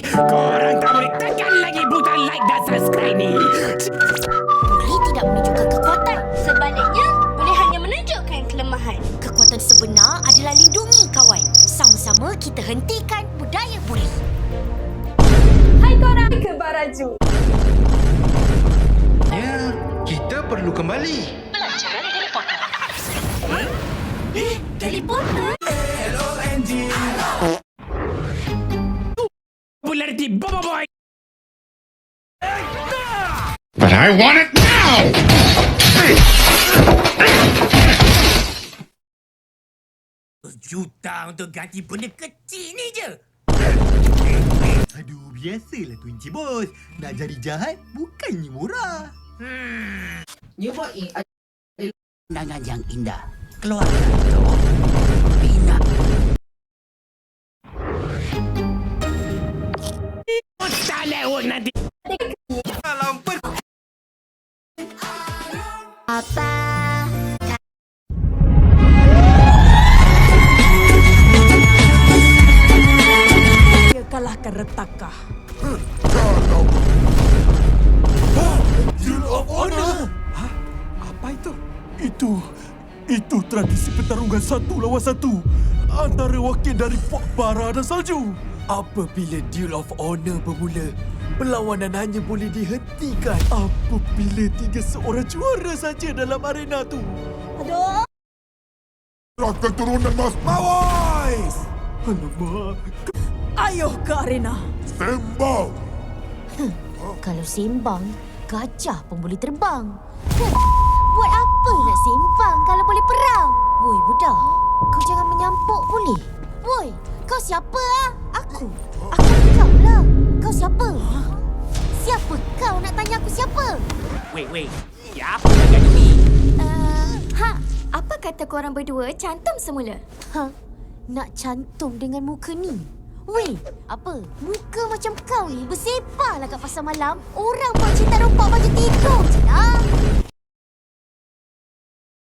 Korang tak boleh tekan lagi butang like dan subscribe ni. Boleh tidak menunjukkan kekuatan. Sebaliknya, boleh hanya menunjukkan kelemahan. Kekuatan sebenar adalah lindungi kawan. Sama-sama kita hentikan budaya buli. Hai korang ke Baraju. Ya, kita perlu kembali. Pelajaran teleporter. Eh, teleporter? Popularity Bobo Boy. But I want it now! Juta untuk ganti benda kecil ni je. Aduh, biasalah Tuan Encik Bos. Nak jadi jahat bukannya murah. Nyebut pandangan yang indah. Keluarga itu Lewat nanti. Apa? Dia kalahkan retakah. Duel of Honor! Apa itu? Itu, itu tradisi pertarungan satu lawan satu antara wakil dari Pok Bara dan Salju. Apabila Duel of Honor bermula, perlawanan hanya boleh dihentikan apabila tiga seorang juara saja dalam arena tu. Aduh. Keturunan Mas Mawais! Alamak, Ayuh ke arena. sembang! Kalau sembang, gajah pun boleh terbang. Heh, Buat apa nak sembang kalau boleh perang? Woi budak, kau jangan menyampuk boleh? Woi, kau siapa ah? Aku. Aku kau lah. Kau siapa? Siapa kau nak tanya aku siapa? Wait, wait. Siapa yang ni? Uh, ha, apa kata korang berdua cantum semula? Ha, nak cantum dengan muka ni? Weh, apa? Muka macam kau ni bersepahlah kat pasar malam. Orang buat cerita rompak lah.